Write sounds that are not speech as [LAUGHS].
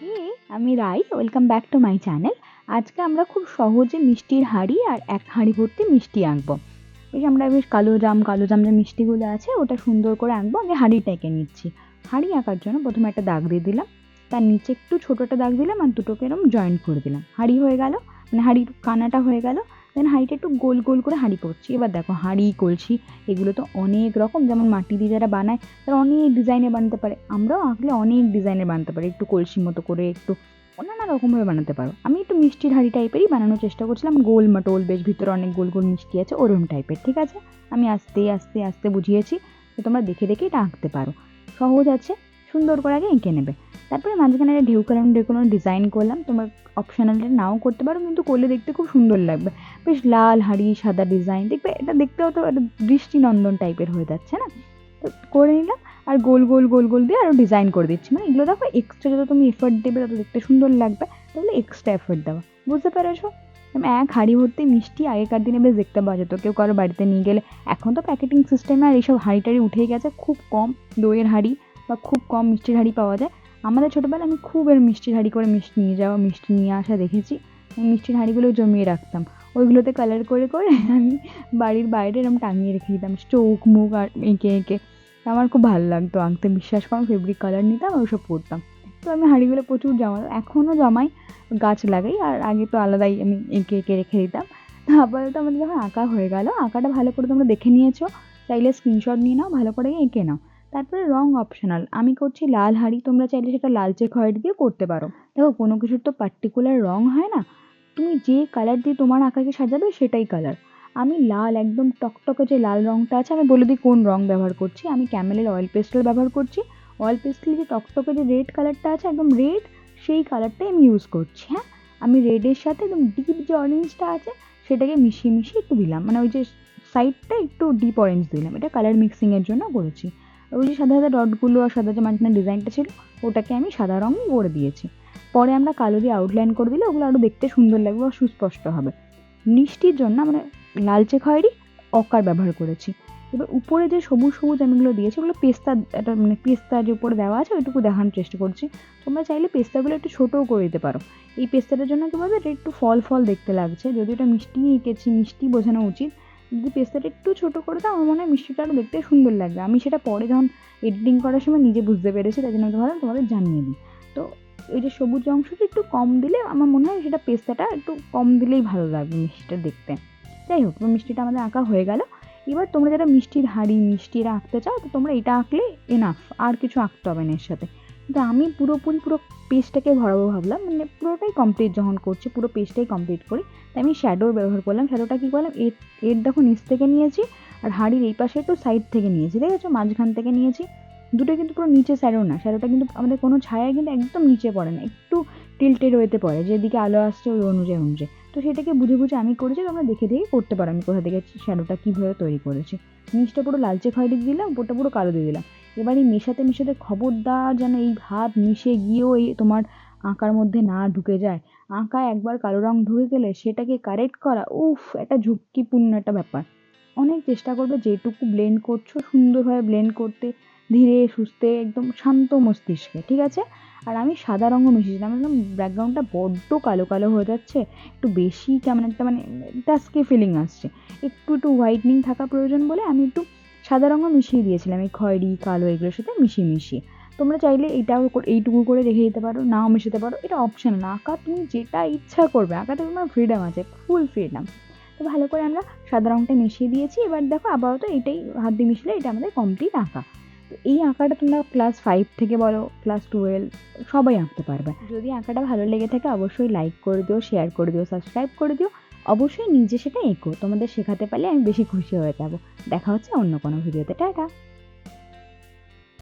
হে আমি Rai welcome back to my channel আজকে আমরা খুব সহজে মিষ্টির হাঁড়ি আর এক হাঁড়ি ভর্তি মিষ্টি আঁকবো বেশ আমরা বেশ কালো জাম কালো জাম যে মিষ্টিগুলো আছে, ওটা সুন্দর করে আঁকবো আমি হাঁড়িটা এঁকে নিচ্ছি। হাঁড়ি আঁকার জন্য প্রথমে একটা দাগ দিয়ে দিলাম। তার নিচে একটু ছোটোটা দাগ দিলাম আর দুটোকে এরকম জয়েন্ট করে দিলাম। হাঁড়ি হয়ে গেল মানে হাঁড়ির কানাটা হয়ে গেল। দেন হাঁড়িটা একটু গোল গোল করে হাঁড়ি করছি। এবার দেখো হাঁড়ি, কলসি, এগুলো তো অনেক রকম। যেমন মাটি দিয়ে যারা বানায়, তারা অনেক ডিজাইনে বানাতে পারে। আমরাও আঁকলে অনেক ডিজাইনে বানাতে পারি। একটু কলসির মতো করে, একটু নানা রকমভাবে বানাতে পারো। আমি একটু মিষ্টির হাঁড়ি টাইপেরই বানানোর চেষ্টা করছিলাম। গোল মটোল, বেশ ভিতরে অনেক গোল গোল মিষ্টি আছে, ওরম টাইপের ঠিক আছে? আমি আস্তে আস্তে আস্তে বুঝিয়েছি তো তোমরা দেখে দেখে এটা আঁকতে পারো। সহজ আছে, সুন্দর করে আগে এঁকে নেবে। তারপরে মাঝখানে একটা ঢেউ কালাম কালাম ডিজাইন করলাম। তোমার অপশনালটা নাও করতে পারো, কিন্তু করলে দেখতে খুব সুন্দর লাগবে। বেশ লাল, হাঁড়ি, সাদা ডিজাইন দেখবে এটা দেখতেও তো একটা দৃষ্টিনন্দন টাইপের হয়ে যাচ্ছে, না? তো করে নিলাম, আর গোল গোল গোল গোল দিয়ে আরও ডিজাইন করে দিচ্ছি। মানে এগুলো দেখো এক্সট্রা যত তুমি এফোর্ট দেবে তত দেখতে সুন্দর লাগবে, তাহলে এক্সট্রা এফোর্ট দেওয়া। বুঝতে পেরেছ? এক হাঁড়ি ভর্তি মিষ্টি আগেকার দিনে বেশ দেখতে পাওয়া যেত। কেউ কারও বাড়িতে নিয়ে গেলে। এখন তো প্যাকেটিং সিস্টেমে আর এইসব হাঁড়ি টাড়ি উঠেই গেছে। খুব কম দইয়ের হাঁড়ি বা খুব কম মিষ্টির হাঁড়ি পাওয়া যায়। আমাদের ছোটোবেলায় আমি খুব এর মিষ্টির হাঁড়ি করে মিষ্টি নিয়ে যাওয়া, মিষ্টি নিয়ে আসা দেখেছি। মিষ্টির হাঁড়িগুলো জমিয়ে রাখতাম। ওইগুলোতে কালার করে করে [LAUGHS] আমি বাড়ির বাইরে এরকম টাঙিয়ে রেখে দিতাম, চোখ, মুখ আর এঁকে এঁকে। আমার খুব ভালো লাগতো, আঁকতে বিশ্বাস করো ফেব্রিক কালার নিতাম ওসব পরতাম। তো আমি হাঁড়িগুলো প্রচুর জমাতাম এখনও জমাই, গাছ লাগাই আর আগে তো আলাদাই আমি এঁকে এঁকে রেখে দিতাম। তারপরে তো আমাদের যখন আঁকা হয়ে গেল, আঁকাটা ভালো করে তোমরা দেখে নিয়েছো, চাইলে স্ক্রিনশট নিয়ে নাও, ভালো করে এঁকে নাও। তারপরে রং অপশনাল আমি করছি লাল হাঁড়ি, তোমরা চাইলে সেটা লালচে খয়েরি দিয়ে করতে পারো। দেখো, কোনো কিছুর তো পার্টিকুলার রং হয় না। তুমি যে কালার দিয়ে তোমার আঁকাকে সাজাবে, সেটাই কালার আমি লাল, একদম টকটকে যে লাল রঙটা আছে, আমি বলে দিই কোন রং ব্যবহার করছি। আমি ক্যামেলের অয়েল পেস্টেল ব্যবহার করছি। অয়েল পেস্টেল যে টকটকে যে রেড কালারটা আছে, একদম রেড সেই কালারটাই আমি ইউজ করছি হ্যাঁ? আমি রেডের সাথে একদম ডিপ যে অরেঞ্জটা আছে, সেটাকে মিশিয়ে মিশিয়ে একটু দিলাম। মানে ওই যে সাইডটা একটু ডিপ অরেঞ্জ দিলাম। এটা কালার মিক্সিংয়ের জন্য করেছি। ওই যে সাদা সাদা ডটগুলো আর সাদা যে মাঝখানে ডিজাইনটা ছিল, ওটাকে আমি সাদা রঙ করে দিয়েছি। পরে আমরা কালো দিয়ে আউটলাইন করে দিলে ওগুলো আরও দেখতে সুন্দর লাগবে আর সুস্পষ্ট হবে। মিষ্টির জন্য আমরা লালচে খয়েরি, অকার ব্যবহার করেছি। এবার উপরে যে সবুজ সবুজ আমি এগুলো দিয়েছি, ওগুলো পেস্তা একটা মানে পেস্তা যে উপরে দেওয়া আছে, ওইটুকু দেখানোর চেষ্টা করছি। তোমরা চাইলে পেস্তাগুলো একটু ছোটোও করে দিতে পারো। এই পেস্তাটার জন্য কী বলবে? এটা একটু ফল ফল দেখতে লাগছে। যদি ওটা মিষ্টি এঁকেছি মিষ্টি বোঝানো উচিত। যদি পেস্তাটা একটু ছোটো করে দাও, আমার মনে হয় মিষ্টিটা আরও দেখতে সুন্দর লাগবে। আমি সেটা পরে যখন এডিটিং করার সময় নিজে বুঝতে পেরেছি তাই জন্য ভাবলাম তোমাদের জানিয়ে দিই। তো ওই যে সবুজ অংশটা একটু কম দিলে আমার মনে হয় সেটা পেস্তাটা একটু কম দিলেই ভালো লাগবে মিষ্টিটা দেখতে। যাই হোক মিষ্টিটা আমাদের আঁকা হয়ে গেল। এবার তোমরা যারা মিষ্টির হাঁড়ি মিষ্টিরা আঁকতে চাও, তো তোমরা এটা আঁকলে এনাফ আর কিছু আঁকতে হবে না এর সাথে। কিন্তু আমি পুরোপুরি পুরো পেজটাকে ভরাবো ভাবলাম। মানে পুরোটাই কমপ্লিট যখন করছি, পুরো পেজটাই কমপ্লিট করি। তাই আমি শ্যাডোর ব্যবহার করলাম। শ্যাডোটা কী করলাম? এর এর দেখো নিচ থেকে নিয়েছি আর হাঁড়ির এই পাশে একটু সাইড থেকে নিয়েছি। ঠিক আছে মাঝখান থেকে নিয়েছি। দুটো কিন্তু পুরো নিচে শ্যাডো না। শ্যাডোটা কিন্তু আমাদের কোনো ছায়া কিন্তু একদম নিচে পড়ে না। একটু টিল্টেড ওয়েতে পড়ে। যেদিকে আলো আসছে ওই অনুযায়ী অনুযায়ী। তো সেটাকে বুঝে বুঝে আমি করেছি। তোমরা দেখে দেখে করতে পারো আমি কোথা থেকে শ্যাডোটা কীভাবে তৈরি করেছি। নিচটা পুরো লালচে খয়েরি দিলাম, উপরটা পুরো কালো দিয়ে দিলাম। এবার এই মেশাতে মেশাতে খবরদার যেন এই ভাত মিশে গিয়েও এই তোমার আঁকার মধ্যে না ঢুকে যায়। আঁকা একবার কালো রং ঢুকে গেলে সেটাকে কারেক্ট করা, উফ, একটা ঝুঁকিপূর্ণ একটা ব্যাপার। অনেক চেষ্টা করবে যেটুকু ব্লেন্ড করছ, সুন্দরভাবে ব্লেন্ড করতে, ধীরে সুস্থে, একদম শান্ত মস্তিষ্কে, ঠিক আছে? আর আমি সাদা রঙও মিশিয়েছিলাম একদম ব্যাকগ্রাউন্ডটা বড্ড কালো কালো হয়ে যাচ্ছে, একটু বেশি কেমন একটা মানে টাস্কি ফিলিং আসছে। একটু একটু হোয়াইটনিং থাকা প্রয়োজন বলে আমি একটু সাদা রঙও মিশিয়ে দিয়েছিলাম। এই খয়েরি, কালো এগুলোর সাথে মিশিয়ে মিশিয়ে। তোমরা চাইলে এইটাও এইটুকু করে রেখে দিতে পারো, নাও মেশাতে পারো, এটা অপশনাল আঁকা তুমি যেটা ইচ্ছা করবে, আঁকাতে তোমার ফ্রিডম আছে ফুল ফ্রিডম তো ভালো করে আমরা সাদা রঙটা মিশিয়ে দিয়েছি। এবার দেখো আপাতত এটাই হাত দিয়ে মিশলে এটা আমাদের কমপ্লিট আঁকা। তো এই আঁকাটা তোমরা ক্লাস ফাইভ থেকে বলো ক্লাস টুয়েলভ সবাই আঁকতে পারবে। যদি আঁকাটা ভালো লেগে থাকে অবশ্যই লাইক করে দিও শেয়ার করে দিও সাবস্ক্রাইব করে দিও। অবশ্যই নিজে সেটা এঁকো তোমাদের শেখাতে পারলে আমি বেশি খুশি হয়ে যাব। দেখা হচ্ছে অন্য কোনো ভিডিওতে। টাটা।